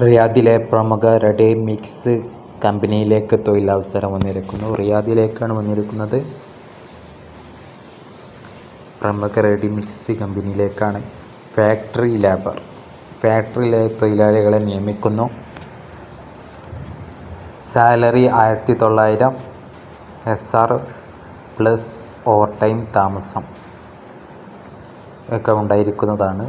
റിയാദിലെ പ്രമുഖ റെഡേ മിക്സ് കമ്പനിയിലേക്ക് തൊഴിലവസരം വന്നിരിക്കുന്നു. റിയാദിലേക്കാണ് വന്നിരിക്കുന്നത്. പ്രമുഖ റെഡി മിക്സ് കമ്പനിയിലേക്കാണ് ഫാക്ടറി ലേബർ. ഫാക്ടറിയിലെ തൊഴിലാളികളെ നിയമിക്കുന്നു. സാലറി ആയിരത്തി തൊള്ളായിരം S R plus overtime താമസം ഒക്കെ ഉണ്ടായിരിക്കുന്നതാണ്.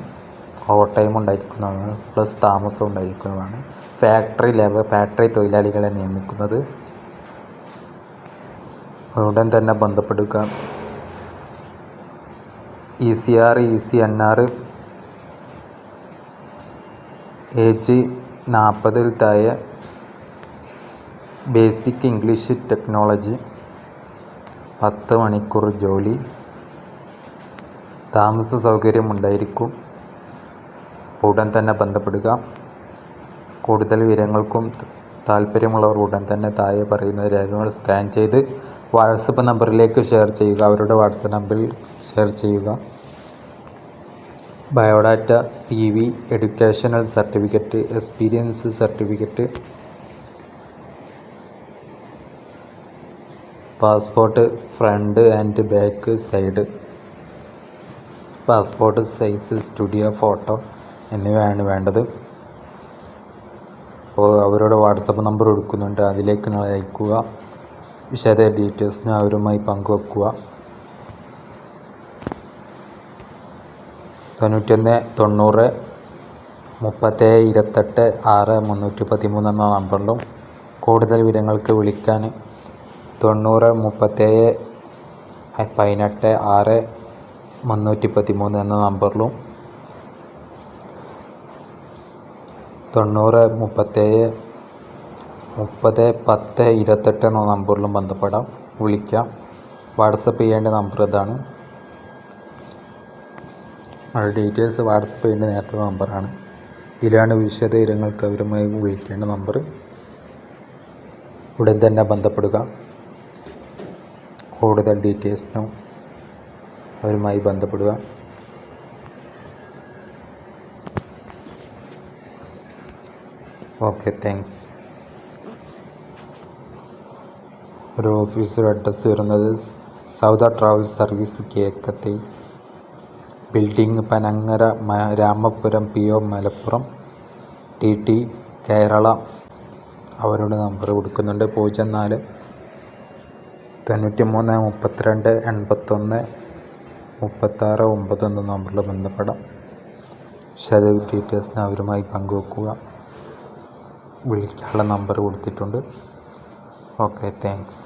ഓവർ ടൈം ഉണ്ടായിരിക്കുന്നതാണ് പ്ലസ് താമസം ഉണ്ടായിരിക്കുന്നതാണ്. ഫാക്ടറി ലേബർ ഫാക്ടറി തൊഴിലാളികളെ നിയമിക്കുന്നത്. ഉടൻ തന്നെ ബന്ധപ്പെടുക. E C R E C N R age നാൽപ്പതിൽ താഴെ ബേസിക് ഇംഗ്ലീഷ് ടെക്നോളജി പത്ത് മണിക്കൂർ ജോലി താമസ സൗകര്യം ഉണ്ടായിരിക്കും. ഉടൻ തന്നെ ബന്ധപ്പെടുക. കൂടുതൽ വിവരങ്ങൾക്കും താല്പര്യമുള്ളവർ ഉടൻ തന്നെ താഴെ പറയുന്ന രേഖകൾ സ്കാൻ ചെയ്ത് വാട്സപ്പ് നമ്പറിലേക്ക് ഷെയർ ചെയ്യുക. അവരുടെ വാട്സപ്പ് നമ്പറിൽ ഷെയർ ചെയ്യുക. Biodata C V educational certificate experience certificate passport front and back side passport size studio photo എന്നിവയാണ് വേണ്ടത്. അപ്പോൾ അവരുടെ വാട്സപ്പ് നമ്പർ കൊടുക്കുന്നുണ്ട്. അതിലേക്ക് നിങ്ങൾ അയക്കുക. വിശദ ഡീറ്റെയിൽസിന് അവരുമായി പങ്കുവെക്കുക. തൊണ്ണൂറ്റൊന്ന് തൊണ്ണൂറ് മുപ്പത്തേഴ് ഇരുപത്തെട്ട് ആറ് മുന്നൂറ്റി പതിമൂന്ന് എന്ന നമ്പറിലും കൂടുതൽ വിവരങ്ങൾക്ക് വിളിക്കാൻ തൊണ്ണൂറ് മുപ്പത്തേഴ് പതിനെട്ട് ആറ് മുന്നൂറ്റി പതിമൂന്ന് എന്ന നമ്പറിലും തൊണ്ണൂറ് മുപ്പത്തേഴ് മുപ്പത് പത്ത് ഇരുപത്തെട്ട് എന്ന നമ്പറിലും ബന്ധപ്പെടാം. വിളിക്കാം. വാട്സപ്പ് ചെയ്യേണ്ട നമ്പർ ഇതാണ്. നമ്മുടെ ഡീറ്റെയിൽസ് വാട്സപ്പ് ചെയ്യേണ്ട നേരത്തെ നമ്പറാണ്. ഇതിലാണ് വിശദ ഇരങ്ങൾക്ക് അവരുമായി വിളിക്കേണ്ട നമ്പർ. ഉടൻ തന്നെ ബന്ധപ്പെടുക. കൂടുതൽ ഡീറ്റെയിൽസിനും അവരുമായി ബന്ധപ്പെടുക. ഓക്കെ താങ്ക്സ് ഒരു ഓഫീസർ അഡ്രസ്സ് വരുന്നത് Sauda travel service Kekkathi building Panangara Ramapuram P O Malappuram T T Kerala. അവരുടെ നമ്പർ കൊടുക്കുന്നുണ്ട്. പൂജ്യം നാല് തൊണ്ണൂറ്റി മൂന്ന് മുപ്പത്തിരണ്ട് എൺപത്തൊന്ന് മുപ്പത്താറ് ഒമ്പത് എന്ന നമ്പറിൽ ബന്ധപ്പെടാം. വിശദ ഡീറ്റെയിൽസിന് അവരുമായി പങ്കുവെക്കുക. വിളിക്കാനുള്ള നമ്പർ കൊടുത്തിട്ടുണ്ട്. Okay thanks